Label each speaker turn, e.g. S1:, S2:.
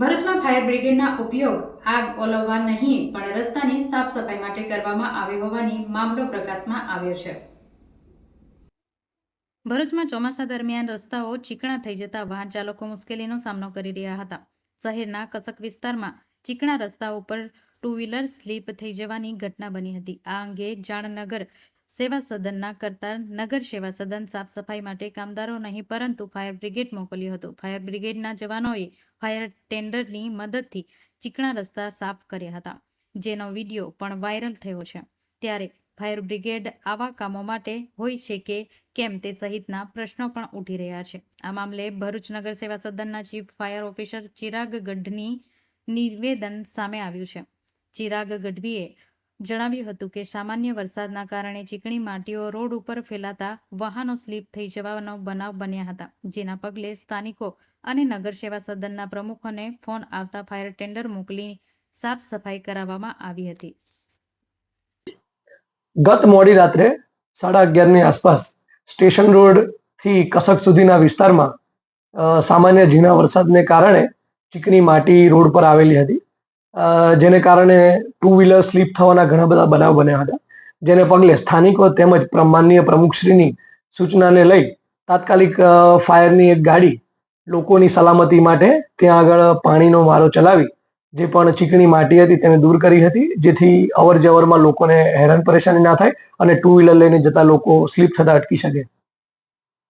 S1: ભરૂચમાં ફાયર બ્રિગેડના ઉપયોગ આગ ઓલવવા નહીં, પણ રસ્તાની સાફ સફાઈ માટે કરવામાં આવ્યો હોવાની મામલો પ્રકાશમાં આવ્યો છે. ભરૂચમાં ચોમાસા દરમિયાન રસ્તાઓ ચીકણા થઈ જતા વાહન ચાલકો મુશ્કેલીનો સામનો કરી રહ્યા હતા. શહેરના કસક વિસ્તારમાં ચીકણા રસ્તા ઉપર ટુ વ્હીલર સ્લીપ થઈ જવાની ઘટના બની હતી. આ અંગે જાણનગર સેવા સદનના કરતા નગર સેવા સદન સાફ સફાઈ માટે કામદારો નહીં, પરંતુ ફાયર બ્રિગેડ મોકલ્યું હતું. ફાયર બ્રિગેડના જવાનોએ ફાયર ટેન્ડરની મદદથી ચીકણા રસ્તા સાફ કર્યા હતા, જેનો વીડિયો પણ વાયરલ થયો છે. ત્યારે ફાયર બ્રિગેડ આવા કામો માટે હોય છે કે કેમ તે સહિતના પ્રશ્નો પણ ઉઠી રહ્યા છે. આ મામલે ભરૂચ નગર સેવા સદનના ચીફ ફાયર ઓફિસર ચિરાગ ગઢની નિવેદન સામે આવ્યું છે. ચિરાગ ગઢવીએ જણાવ્યું હતું કે, સામાન્ય વરસાદના કારણે ચીકણી માટીઓ રોડ ઉપર ફેલાતા વાહનો સ્લીપ થઈ જવાનો બનાવ બન્યા હતા, જેના પગલે સ્થાનિકો અને નગર સેવા સદનના પ્રમુખોને ફોન આવતા ફાયર ટેન્ડર મોકલી સાફ સફાઈ કરાવવામાં આવી હતી.
S2: ગત મોડી રાત્રે સાડા અગિયારની આસપાસ સ્ટેશન રોડથી કસક સુધીના વિસ્તારમાં સામાન્ય ઝીણા વરસાદને કારણે ચીકણી માટી રોડ પર આવેલી હતી. જેને કારણે ટુ વ્હીલર સ્લીપ થવાના ઘણા બધા બનાવ બન્યા હતા. જેને પગલે સ્થાનિકો તેમજ માનનીય પ્રમુખશ્રીની સૂચનાને લઈ તાત્કાલિક ફાયરની એક ગાડી લોકોની સલામતી માટે ત્યાં આગળ પાણીનો મારો ચલાવી, જે પણ ચીકણી માટી હતી તેને દૂર કરી હતી, જેથી અવર જવરમાં લોકોને હેરાન પરેશાની ના થાય અને ટુ વ્હીલર લઈને જતા લોકો સ્લીપ થતા અટકી શકે.